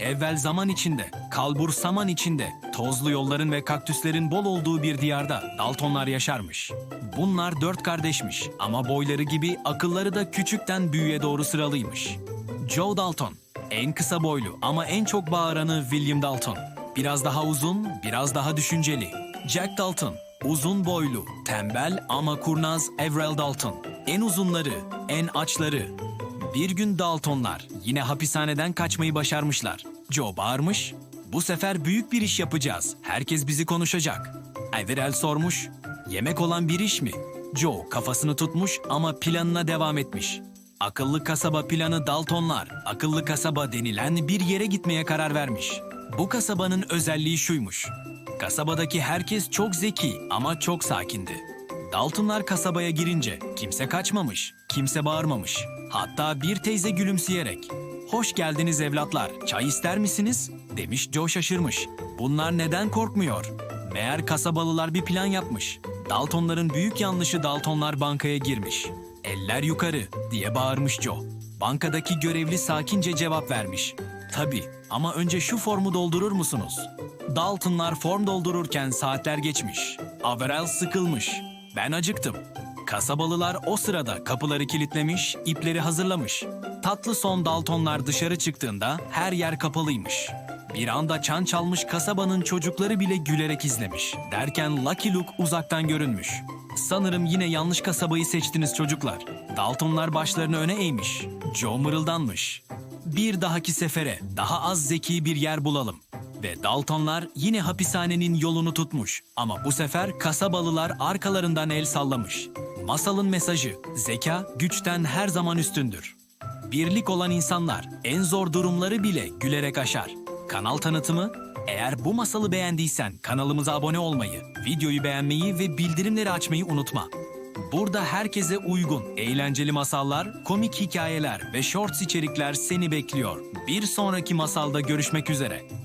evvel zaman içinde, kalbur saman içinde, tozlu yolların ve kaktüslerin bol olduğu bir diyarda Daltonlar yaşarmış. Bunlar dört kardeşmiş ama boyları gibi akılları da küçükten büyüğe doğru sıralıymış. Joe Dalton, en kısa boylu ama en çok bağıranı William Dalton. Biraz daha uzun, biraz daha düşünceli. Jack Dalton, uzun boylu, tembel ama kurnaz Avril Dalton. En uzunları, en açları, bir gün Daltonlar yine hapishaneden kaçmayı başarmışlar. Joe bağırmış. Bu sefer büyük bir iş yapacağız. Herkes bizi konuşacak. Averell sormuş. Yemek olan bir iş mi? Joe kafasını tutmuş ama planına devam etmiş. Akıllı kasaba planı Daltonlar, akıllı kasaba denilen bir yere gitmeye karar vermiş. Bu kasabanın özelliği şuymuş. Kasabadaki herkes çok zeki ama çok sakindi. Daltonlar kasabaya girince kimse kaçmamış, kimse bağırmamış. Hatta bir teyze gülümseyerek "Hoş geldiniz evlatlar, çay ister misiniz?" demiş Joe şaşırmış. Bunlar neden korkmuyor? Meğer kasabalılar bir plan yapmış. Daltonların büyük yanlışı Daltonlar bankaya girmiş. "Eller yukarı!" diye bağırmış Joe. Bankadaki görevli sakince cevap vermiş. Tabii ama önce şu formu doldurur musunuz? Daltonlar form doldururken saatler geçmiş. Averell sıkılmış. Ben acıktım. Kasabalılar o sırada kapıları kilitlemiş, ipleri hazırlamış. Tatlı son Daltonlar dışarı çıktığında her yer kapalıymış. Bir anda çan çalmış kasabanın çocukları bile gülerek izlemiş. Derken Lucky Luke uzaktan görünmüş. Sanırım yine yanlış kasabayı seçtiniz çocuklar. Daltonlar başlarını öne eğmiş. Joe mırıldanmış. Bir dahaki sefere daha az zeki bir yer bulalım. Ve Daltonlar yine hapishanenin yolunu tutmuş. Ama bu sefer kasabalılar arkalarından el sallamış. Masalın mesajı, zeka güçten her zaman üstündür. Birlik olan insanlar en zor durumları bile gülerek aşar. Kanal tanıtımı, eğer bu masalı beğendiysen kanalımıza abone olmayı, videoyu beğenmeyi ve bildirimleri açmayı unutma. Burada herkese uygun, eğlenceli masallar, komik hikayeler ve shorts içerikler seni bekliyor. Bir sonraki masalda görüşmek üzere.